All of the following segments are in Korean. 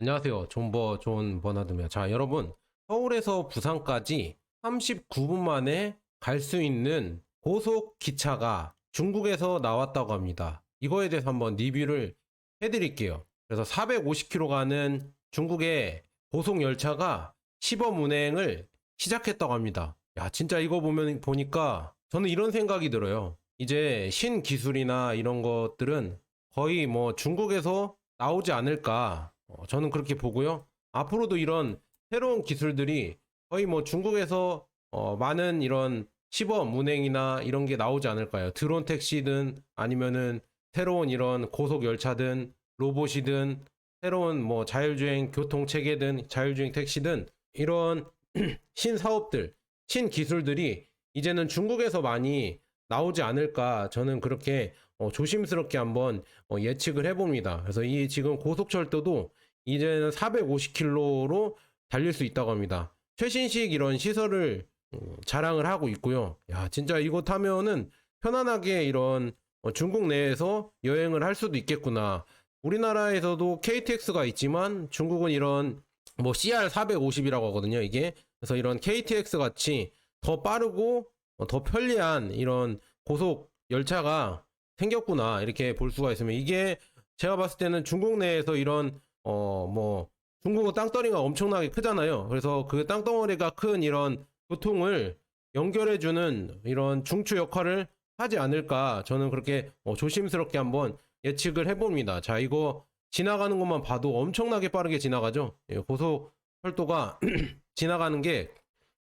안녕하세요. 존버 존 버나드입니다. 자, 여러분. 서울에서 부산까지 39분 만에 갈 수 있는 고속 기차가 중국에서 나왔다고 합니다. 이거에 대해서 한번 리뷰를 해드릴게요. 그래서 450km 가는 중국의 고속 열차가 시범 운행을 시작했다고 합니다. 야, 진짜 이거 보면 보니까 저는 이런 생각이 들어요. 이제 신기술이나 이런 것들은 거의 뭐 중국에서 나오지 않을까. 어, 저는 그렇게 보고요. 앞으로도 이런 새로운 기술들이 거의 뭐 중국에서 어, 많은 이런 시범 운행이나 이런 게 나오지 않을까요? 드론 택시든 아니면은 새로운 이런 고속 열차든 로봇이든 새로운 뭐 자율주행 교통 체계든 자율주행 택시든 이런 신사업들, 신기술들이 이제는 중국에서 많이 나오지 않을까 저는 그렇게 어, 조심스럽게 한번 어, 예측을 해봅니다. 그래서 이 지금 고속철도도 이제는 450km로 달릴 수 있다고 합니다. 최신식 이런 시설을 음, 자랑을 하고 있고요. 야, 진짜 이거 타면은 편안하게 이런 어, 중국 내에서 여행을 할 수도 있겠구나. 우리나라에서도 KTX가 있지만 중국은 이런 뭐 CR 450이라고 하거든요. 이게 그래서 이런 KTX 같이 더 빠르고 어, 더 편리한 이런 고속 열차가 생겼구나 이렇게 볼 수가 있으면 이게 제가 봤을 때는 중국 내에서 이런 어 뭐 중국은 땅덩어리가 엄청나게 크잖아요. 그래서 그 땅덩어리가 큰 이런 교통을 연결해주는 이런 중추 역할을 하지 않을까 저는 그렇게 어, 조심스럽게 한번 예측을 해봅니다. 자 이거 지나가는 것만 봐도 엄청나게 빠르게 지나가죠. 예, 고속 철도가 지나가는 게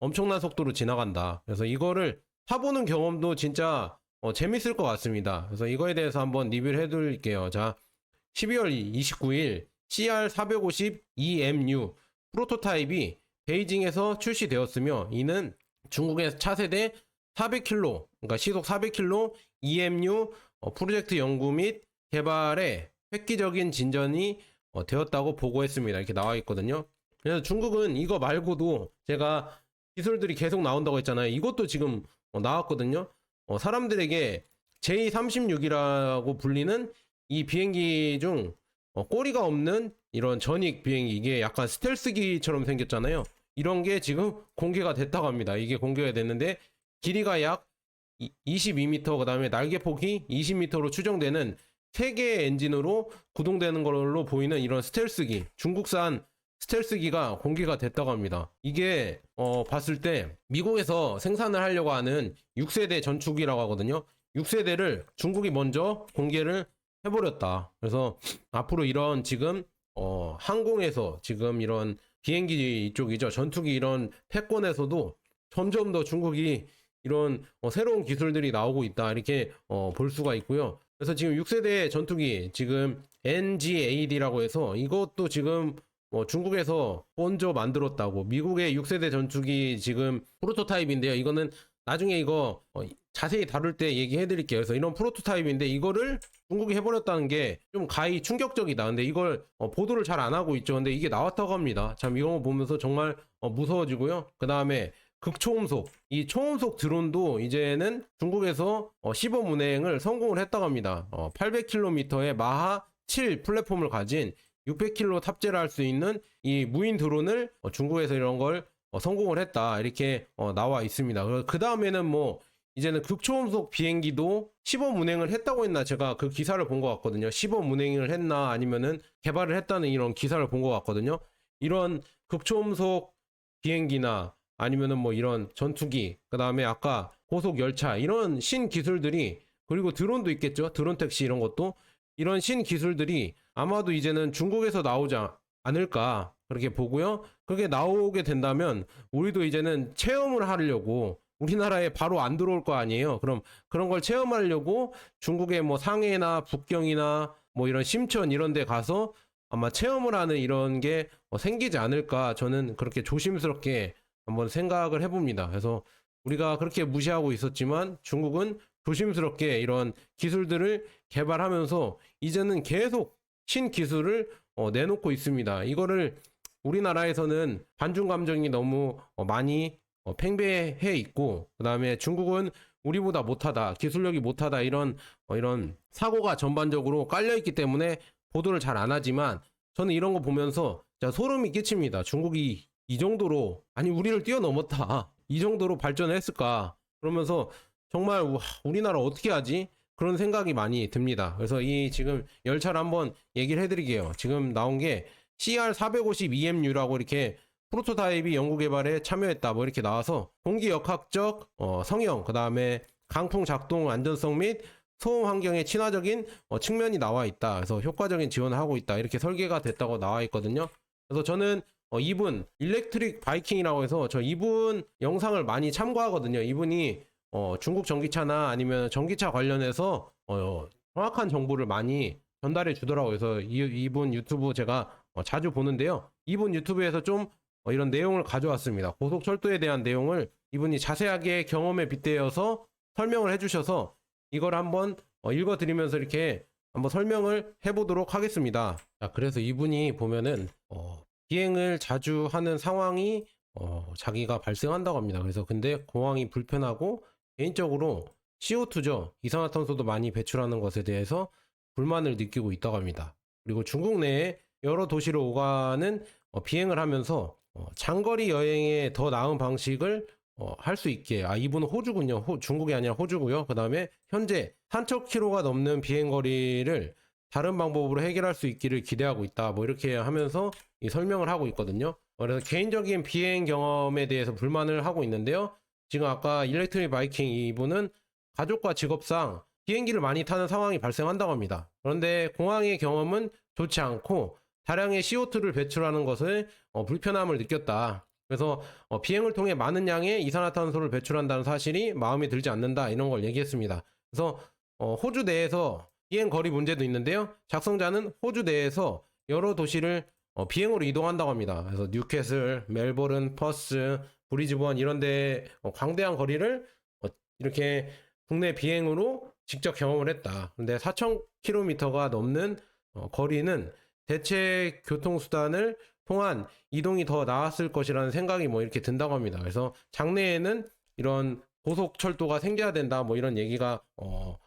엄청난 속도로 지나간다. 그래서 이거를 타보는 경험도 진짜 어, 재밌을 것 같습니다. 그래서 이거에 대해서 한번 리뷰를 해드릴게요. 자, 12월 29일 CR450 EMU 프로토타입이 베이징에서 출시되었으며 이는 중국의 차세대 400km, 그러니까 시속 400km EMU 어, 프로젝트 연구 및 개발에 획기적인 진전이 어, 되었다고 보고했습니다. 이렇게 나와 있거든요. 그래서 중국은 이거 말고도 제가 기술들이 계속 나온다고 했잖아요. 이것도 지금 어, 나왔거든요. 어, 사람들에게 J36이라고 불리는 이 비행기 중 어, 꼬리가 없는 이런 전익 비행기 이게 약간 스텔스기처럼 생겼잖아요. 이런 게 지금 공개가 됐다고 합니다. 이게 공개가 됐는데 길이가 약 22m 그다음에 날개 폭이 20m로 추정되는 세 개의 엔진으로 구동되는 걸로 보이는 이런 스텔스기 중국산 스텔스기가 공개가 됐다고 합니다. 이게 어, 봤을 때 미국에서 생산을 하려고 하는 6세대 전투기라고 하거든요. 6세대를 중국이 먼저 공개를 해버렸다. 그래서 앞으로 이런 지금 어, 항공에서 지금 이런 비행기 이쪽이죠. 전투기 이런 패권에서도 점점 더 중국이 이런 어, 새로운 기술들이 나오고 있다. 이렇게 어, 볼 수가 있고요. 그래서 지금 6세대 전투기 지금 NGAD라고 해서 이것도 지금 뭐 중국에서 먼저 만들었다고 미국의 6세대 전투기 지금 프로토타입인데요. 이거는 나중에 이거 어, 자세히 다룰 때 얘기해 드릴게요. 그래서 이런 프로토타입인데 이거를 중국이 해버렸다는 게 좀 가히 충격적이다. 근데 이걸 어, 보도를 잘 안 하고 있죠. 근데 이게 나왔다고 합니다. 참 이런 거 보면서 정말 어, 무서워지고요. 그 다음에 극초음속 이 초음속 드론도 이제는 중국에서 어, 시범 운행을 성공을 했다고 합니다. 어, 800km의 마하 7 플랫폼을 가진 600km 탑재를 할 수 있는 이 무인 드론을 어, 중국에서 이런 걸 어, 성공을 했다 이렇게 어, 나와 있습니다. 그 다음에는 뭐 이제는 극초음속 비행기도 시범 운행을 했다고 했나 제가 그 기사를 본 것 같거든요. 시범 운행을 했나 아니면은 개발을 했다는 이런 기사를 본 것 같거든요. 이런 극초음속 비행기나 아니면은 뭐 이런 전투기 그 다음에 아까 고속 열차 이런 신 기술들이 그리고 드론도 있겠죠. 드론 택시 이런 것도 이런 신 기술들이 아마도 이제는 중국에서 나오지 않을까 그렇게 보고요. 그게 나오게 된다면 우리도 이제는 체험을 하려고 우리나라에 바로 안 들어올 거 아니에요. 그럼 그런 걸 체험하려고 중국의 뭐 상해나 북경이나 뭐 이런 심천 이런 데 가서 아마 체험을 하는 이런 게 어, 생기지 않을까 저는 그렇게 조심스럽게 한번 생각을 해봅니다. 그래서 우리가 그렇게 무시하고 있었지만 중국은 조심스럽게 이런 기술들을 개발하면서 이제는 계속 신기술을 어, 내놓고 있습니다. 이거를 우리나라에서는 반중 감정이 너무 어, 많이 어, 팽배해 있고 그다음에 중국은 우리보다 못하다 기술력이 못하다 이런 어, 이런 사고가 전반적으로 깔려 있기 때문에 보도를 잘 안 하지만 저는 이런 거 보면서 소름이 끼칩니다. 중국이 이 정도로 아니 우리를 뛰어넘었다. 이 정도로 발전을 했을까? 그러면서 정말 우- 우리나라 어떻게 하지? 그런 생각이 많이 듭니다. 그래서 이 지금 열차를 한번 얘기를 해드릴게요. 지금 나온 게 CR450EMU라고 이렇게 프로토타입이 연구 개발에 참여했다. 뭐 이렇게 나와서 공기 역학적 어, 성형, 그 다음에 강풍 작동 안전성 및 소음 환경에 친화적인 어, 측면이 나와 있다. 그래서 효과적인 지원을 하고 있다. 이렇게 설계가 됐다고 나와 있거든요. 그래서 저는 어, 이분 일렉트릭 바이킹이라고 해서 저 이분 영상을 많이 참고하거든요. 이분이 어, 중국 전기차나 아니면 전기차 관련해서 어, 정확한 정보를 많이 전달해 주더라고요. 그래서 이, 이분 유튜브 제가 어, 자주 보는데요. 이분 유튜브에서 좀 어, 이런 내용을 가져왔습니다. 고속철도에 대한 내용을 이분이 자세하게 경험에 빗대어서 설명을 해주셔서 이걸 한번 어, 읽어드리면서 이렇게 한번 설명을 해보도록 하겠습니다. 자, 그래서 이분이 보면은 어, 비행을 자주 하는 상황이 어, 자기가 발생한다고 합니다. 그래서 근데 공항이 불편하고 개인적으로 CO2죠. 이산화탄소도 많이 배출하는 것에 대해서 불만을 느끼고 있다고 합니다. 그리고 중국 내에 여러 도시를 오가는 어, 비행을 하면서 어, 장거리 여행에 더 나은 방식을 어, 할 수 있게 아 이분은 호주군요. 호- 중국이 아니라 호주고요. 그 다음에 현재 3천 킬로가 넘는 비행 거리를 다른 방법으로 해결할 수 있기를 기대하고 있다. 뭐 이렇게 하면서 이 설명을 하고 있거든요. 그래서 개인적인 비행 경험에 대해서 불만을 하고 있는데요. 지금 아까 일렉트릭 바이킹 이분은 가족과 직업상 비행기를 많이 타는 상황이 발생한다고 합니다. 그런데 공항의 경험은 좋지 않고 다량의 CO2를 배출하는 것을 어, 불편함을 느꼈다. 그래서 어, 비행을 통해 많은 양의 이산화탄소를 배출한다는 사실이 마음에 들지 않는다 이런 걸 얘기했습니다. 그래서 어, 호주 내에서 비행 거리 문제도 있는데요. 작성자는 호주 내에서 여러 도시를 어, 비행으로 이동한다고 합니다. 그래서 뉴캐슬, 멜버른, 퍼스, 브리즈번 이런 데 어, 광대한 거리를 어, 이렇게 국내 비행으로 직접 경험을 했다. 근데 4,000km가 넘는 어, 거리는 대체 교통수단을 통한 이동이 더 나았을 것이라는 생각이 뭐 이렇게 든다고 합니다. 그래서 장래에는 이런 고속철도가 생겨야 된다 뭐 이런 얘기가 어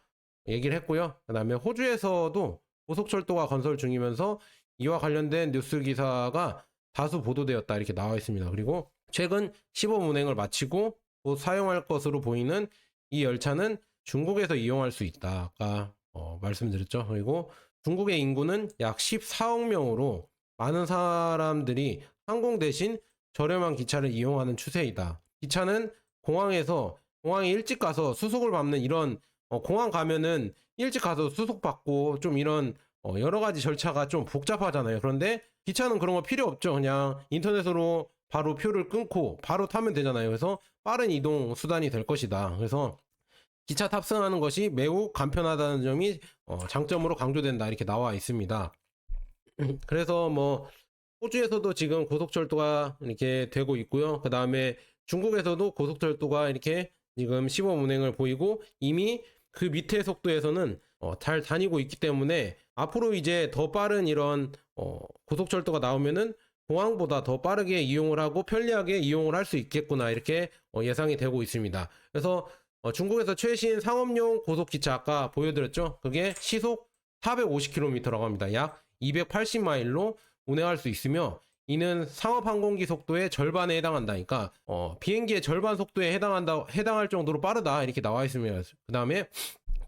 얘기를 했고요. 그다음에 호주에서도 고속철도가 건설 중이면서 이와 관련된 뉴스 기사가 다수 보도되었다 이렇게 나와 있습니다. 그리고 최근 시범 운행을 마치고 곧 사용할 것으로 보이는 이 열차는 중국에서 이용할 수 있다. 아까 어, 말씀드렸죠. 그리고 중국의 인구는 약 14억 명으로 많은 사람들이 항공 대신 저렴한 기차를 이용하는 추세이다. 기차는 공항에서 공항에 일찍 가서 수속을 밟는 이런 어, 공항 가면은 일찍 가서 수속 받고 좀 이런 어, 여러 가지 절차가 좀 복잡하잖아요. 그런데 기차는 그런 거 필요 없죠. 그냥 인터넷으로 바로 표를 끊고 바로 타면 되잖아요. 그래서 빠른 이동 수단이 될 것이다. 그래서 기차 탑승하는 것이 매우 간편하다는 점이 어, 장점으로 강조된다. 이렇게 나와 있습니다. 그래서 뭐 호주에서도 지금 고속철도가 이렇게 되고 있고요. 그 다음에 중국에서도 고속철도가 이렇게 지금 시범 운행을 보이고 이미 그 밑에 속도에서는 어, 잘 다니고 있기 때문에 앞으로 이제 더 빠른 이런 어, 고속철도가 나오면은 공항보다 더 빠르게 이용을 하고 편리하게 이용을 할 수 있겠구나 이렇게 어, 예상이 되고 있습니다. 그래서 어, 중국에서 최신 상업용 고속기차 아까 보여드렸죠? 그게 시속 450km라고 합니다. 약 280마일로 운행할 수 있으며 이는 상업 항공기 속도의 절반에 해당한다니까 어, 비행기의 절반 속도에 해당한다 해당할 정도로 빠르다 이렇게 나와 있습니다. 그 다음에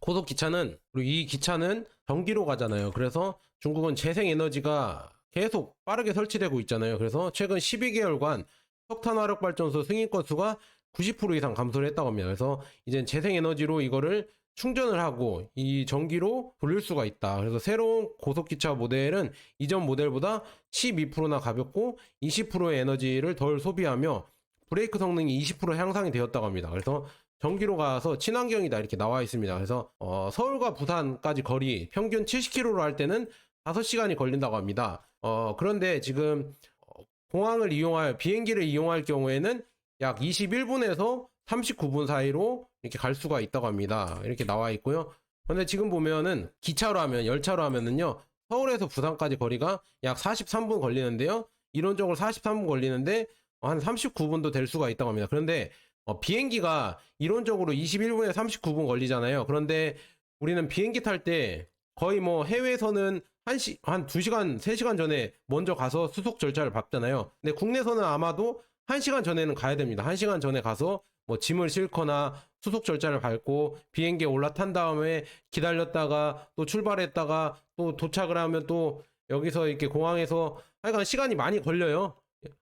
고속 기차는 그리고 이 기차는 전기로 가잖아요. 그래서 중국은 재생 에너지가 계속 빠르게 설치되고 있잖아요. 그래서 최근 12개월간 석탄 화력 발전소 승인 건수가 90% 이상 감소를 했다고 합니다. 그래서 이제 재생 에너지로 이거를 충전을 하고 이 전기로 돌릴 수가 있다. 그래서 새로운 고속기차 모델은 이전 모델보다 12%나 가볍고 20%의 에너지를 덜 소비하며 브레이크 성능이 20% 향상이 되었다고 합니다. 그래서 전기로 가서 친환경이다 이렇게 나와 있습니다. 그래서 어, 서울과 부산까지 거리 평균 70km로 할 때는 5시간이 걸린다고 합니다. 어, 그런데 지금 어, 공항을 이용할 비행기를 이용할 경우에는 약 21분에서 39분 사이로 이렇게 갈 수가 있다고 합니다. 이렇게 나와 있고요. 근데 지금 보면은 기차로 하면 열차로 하면은요. 서울에서 부산까지 거리가 약 43분 걸리는데요. 이론적으로 43분 걸리는데 어, 한 39분도 될 수가 있다고 합니다. 그런데 어, 비행기가 이론적으로 21분에 39분 걸리잖아요. 그런데 우리는 비행기 탈 때 거의 뭐 해외에서는 한 시, 한 2시간, 3시간 전에 먼저 가서 수속 절차를 밟잖아요. 근데 국내선은 아마도 1시간 전에는 가야 됩니다. 1시간 전에 가서 뭐 짐을 싣거나 수속 절차를 밟고 비행기에 올라탄 다음에 기다렸다가 또 출발했다가 또 도착을 하면 또 여기서 이렇게 공항에서 하여간 시간이 많이 걸려요.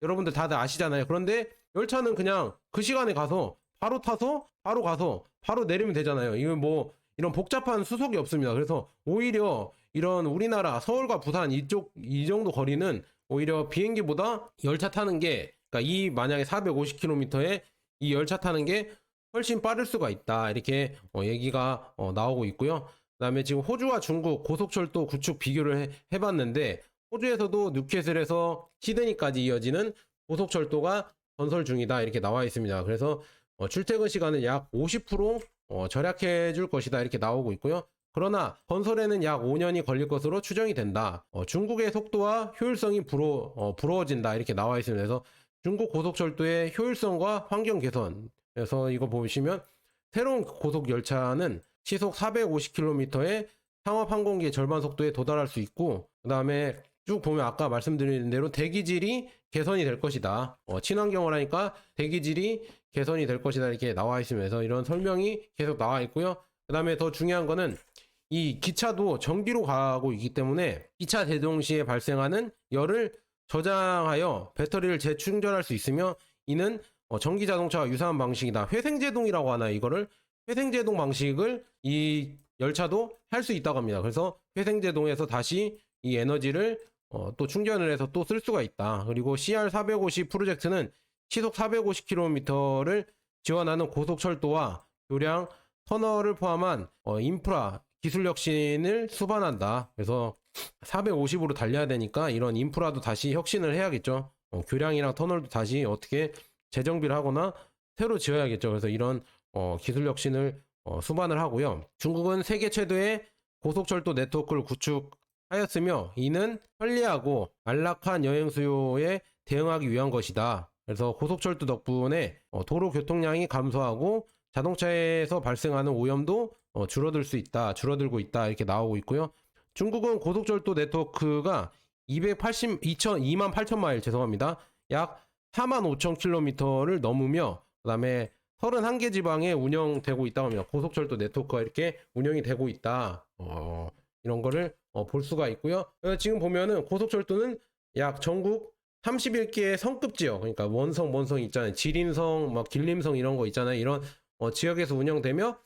여러분들 다들 아시잖아요. 그런데 열차는 그냥 그 시간에 가서 바로 타서 바로 가서 바로 내리면 되잖아요. 이건 뭐 이런 복잡한 수속이 없습니다. 그래서 오히려 이런 우리나라 서울과 부산 이쪽 이 정도 거리는 오히려 비행기보다 열차 타는 게 그러니까 이 만약에 450km에 이 열차 타는 게 훨씬 빠를 수가 있다 이렇게 어, 얘기가 어, 나오고 있고요. 그다음에 지금 호주와 중국 고속철도 구축 비교를 해, 해봤는데 호주에서도 뉴캐슬에서 시드니까지 이어지는 고속철도가 건설 중이다 이렇게 나와 있습니다. 그래서 어, 출퇴근 시간은 약 50% 어, 절약해 줄 것이다 이렇게 나오고 있고요. 그러나 건설에는 약 5년이 걸릴 것으로 추정이 된다. 어, 중국의 속도와 효율성이 불어, 어, 부러워진다 이렇게 나와 있습니다. 그래서 중국 고속철도의 효율성과 환경 개선. 그래서 이거 보시면 새로운 고속 열차는 시속 450km의 상업 항공기의 절반 속도에 도달할 수 있고 그 다음에 쭉 보면 아까 말씀드린 대로 대기질이 개선이 될 것이다. 어, 친환경을 하니까 대기질이 개선이 될 것이다 이렇게 나와 있으면서 이런 설명이 계속 나와 있고요. 그 다음에 더 중요한 거는 이 기차도 전기로 가고 있기 때문에 기차 대동 시에 발생하는 열을 저장하여 배터리를 재충전할 수 있으며 이는 어, 전기 자동차와 유사한 방식이다. 회생제동이라고 하나 이거를 회생제동 방식을 이 열차도 할 수 있다고 합니다. 그래서 회생제동에서 다시 이 에너지를 어, 또 충전을 해서 또 쓸 수가 있다. 그리고 CR450 프로젝트는 시속 450km를 지원하는 고속철도와 교량 터널을 포함한 어, 인프라 기술 혁신을 수반한다. 그래서 450으로 달려야 되니까 이런 인프라도 다시 혁신을 해야겠죠. 어, 교량이랑 터널도 다시 어떻게 재정비를 하거나 새로 지어야겠죠. 그래서 이런 어, 기술 혁신을 어, 수반을 하고요. 중국은 세계 최대의 고속철도 네트워크를 구축 하였으며 이는 편리하고 안락한 여행 수요에 대응하기 위한 것이다. 그래서 고속철도 덕분에 어, 도로 교통량이 감소하고 자동차에서 발생하는 오염도 어, 줄어들 수 있다, 줄어들고 있다 이렇게 나오고 있고요. 중국은 고속철도 네트워크가 280, 2천, 2만 8천 마일 죄송합니다. 약 4만 5천 킬로미터를 넘으며 그다음에 31개 지방에 운영되고 있다고 합니다. 고속철도 네트워크가 이렇게 운영이 되고 있다. 어, 이런 거를 어, 볼 수가 있고요. 어, 지금 보면은 고속철도는 약 전국 31개의 성급 지역, 그러니까 원성, 원성 있잖아요. 지린성, 막 길림성 이런 거 있잖아요. 이런 어, 지역에서 운영되며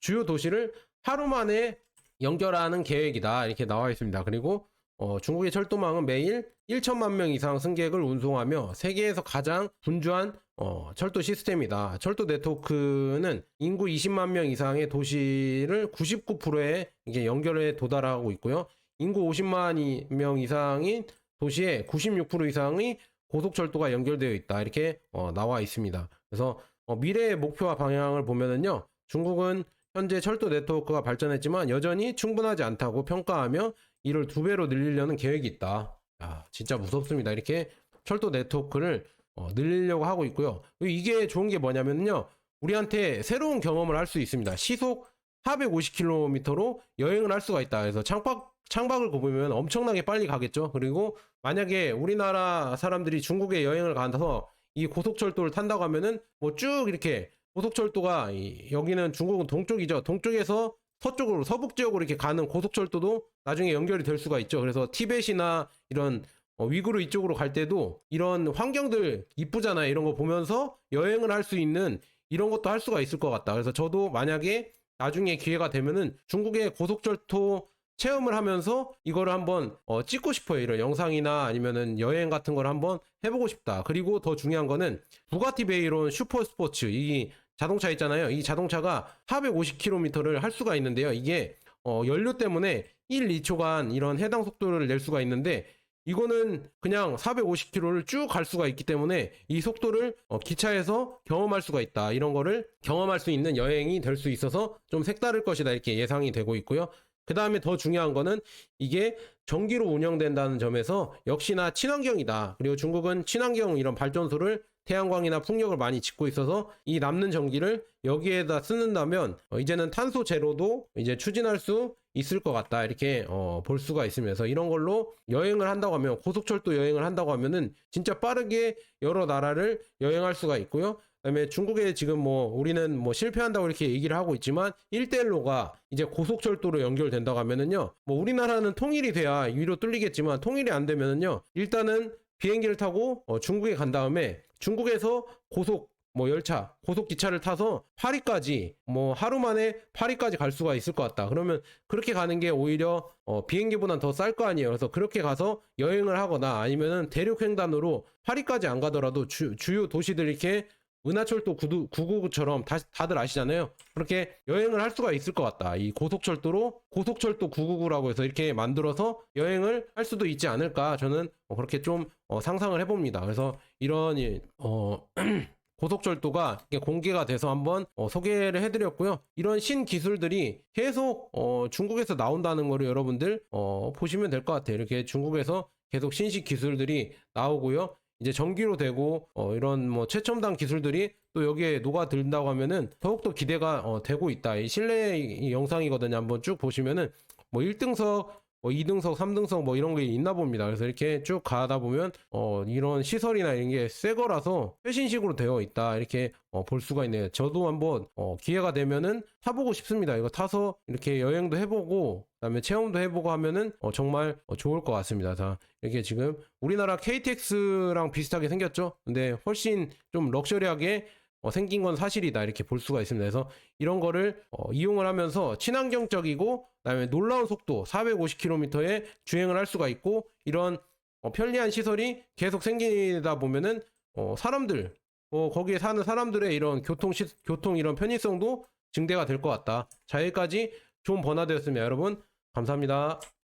주요 도시를 하루 만에 연결하는 계획이다. 이렇게 나와 있습니다. 그리고 어, 중국의 철도망은 매일 1천만 명 이상 승객을 운송하며 세계에서 가장 분주한 어, 철도 시스템이다. 철도 네트워크는 인구 20만 명 이상의 도시를 99%에 이게 연결에 도달하고 있고요. 인구 50만 명 이상인 도시의 96% 이상이 고속철도가 연결되어 있다. 이렇게 어, 나와 있습니다. 그래서 어, 미래의 목표와 방향을 보면은요. 중국은 현재 철도 네트워크가 발전했지만 여전히 충분하지 않다고 평가하며 이를 두 배로 늘리려는 계획이 있다. 야, 진짜 무섭습니다. 이렇게 철도 네트워크를 어, 늘리려고 하고 있고요. 이게 좋은 게 뭐냐면요. 우리한테 새로운 경험을 할 수 있습니다. 시속 450km로 여행을 할 수가 있다. 그래서 창밖 창밖을 보면 엄청나게 빨리 가겠죠. 그리고 만약에 우리나라 사람들이 중국에 여행을 가서 이 고속철도를 탄다고 하면은 뭐 쭉 이렇게 고속철도가 이- 여기는 중국은 동쪽이죠. 동쪽에서 서쪽으로 서북 지역으로 이렇게 가는 고속철도도 나중에 연결이 될 수가 있죠. 그래서 티벳이나 이런 어, 위구르 이쪽으로 갈 때도 이런 환경들 이쁘잖아요. 이런 거 보면서 여행을 할 수 있는 이런 것도 할 수가 있을 것 같다. 그래서 저도 만약에 나중에 기회가 되면은 중국의 고속철도 체험을 하면서 이거를 한번 어, 찍고 싶어요. 이런 영상이나 아니면은 여행 같은 걸 한번 해보고 싶다. 그리고 더 중요한 거는 부가티 베이론 슈퍼 스포츠 이 자동차 있잖아요. 이 자동차가 450km를 할 수가 있는데요. 이게 어, 연료 때문에 1, 2초간 이런 해당 속도를 낼 수가 있는데 이거는 그냥 450km를 쭉 갈 수가 있기 때문에 이 속도를 어, 기차에서 경험할 수가 있다. 이런 거를 경험할 수 있는 여행이 될 수 있어서 좀 색다를 것이다. 이렇게 예상이 되고 있고요. 그 다음에 더 중요한 거는 이게 전기로 운영된다는 점에서 역시나 친환경이다. 그리고 중국은 친환경 이런 발전소를 태양광이나 풍력을 많이 짓고 있어서 이 남는 전기를 여기에다 쓰는다면 어, 이제는 탄소 제로도 이제 추진할 수 있을 것 같다 이렇게 어, 볼 수가 있으면서 이런 걸로 여행을 한다고 하면 고속철도 여행을 한다고 하면은 진짜 빠르게 여러 나라를 여행할 수가 있고요. 그다음에 중국에 지금 뭐 우리는 뭐 실패한다고 이렇게 얘기를 하고 있지만 1대1로가 이제 고속철도로 연결된다고 하면은요. 뭐 우리나라는 통일이 돼야 위로 뚫리겠지만 통일이 안 되면은요. 일단은 비행기를 타고 어, 중국에 간 다음에 중국에서 고속 뭐 열차, 고속 기차를 타서 파리까지 뭐 하루 만에 파리까지 갈 수가 있을 것 같다. 그러면 그렇게 가는 게 오히려 어, 비행기보단 더 쌀 거 아니에요. 그래서 그렇게 가서 여행을 하거나 아니면은 대륙 횡단으로 파리까지 안 가더라도 주, 주요 도시들 이렇게 은하철도 999처럼 다, 다들 아시잖아요. 그렇게 여행을 할 수가 있을 것 같다. 이 고속철도로 고속철도 999라고 해서 이렇게 만들어서 여행을 할 수도 있지 않을까. 저는 어, 그렇게 좀 어, 상상을 해봅니다. 그래서 이런 이, 어, 고속철도가 공개가 돼서 한번 어, 소개를 해드렸고요. 이런 신기술들이 계속 어, 중국에서 나온다는 거를 여러분들 어, 보시면 될 것 같아요. 이렇게 중국에서 계속 신식 기술들이 나오고요. 이제 전기로 되고 어, 이런 뭐 최첨단 기술들이 또 여기에 녹아든다고 하면은 더욱더 기대가 어, 되고 있다. 이 실내 이 영상이거든요. 한번 쭉 보시면은 뭐 1등석 뭐 2등석, 3등석 뭐 이런 게 있나 봅니다. 그래서 이렇게 쭉 가다 보면 어 이런 시설이나 이런 게 새 거라서 최신식으로 되어 있다. 이렇게 어, 볼 수가 있네요. 저도 한번 어, 기회가 되면은 타보고 싶습니다. 이거 타서 이렇게 여행도 해보고 그다음에 체험도 해보고 하면은 어, 정말 어, 좋을 것 같습니다. 자 이렇게 지금 우리나라 KTX랑 비슷하게 생겼죠. 근데 훨씬 좀 럭셔리하게 어, 생긴 건 사실이다 이렇게 볼 수가 있습니다. 그래서 이런 거를 어, 이용을 하면서 친환경적이고 그다음에 놀라운 속도 450km의 주행을 할 수가 있고 이런 어, 편리한 시설이 계속 생기다 보면은 어, 사람들 어, 거기에 사는 사람들의 이런 교통 시, 교통 이런 편의성도 증대가 될 것 같다. 자 여기까지 좋은 번화되었습니다. 여러분 감사합니다.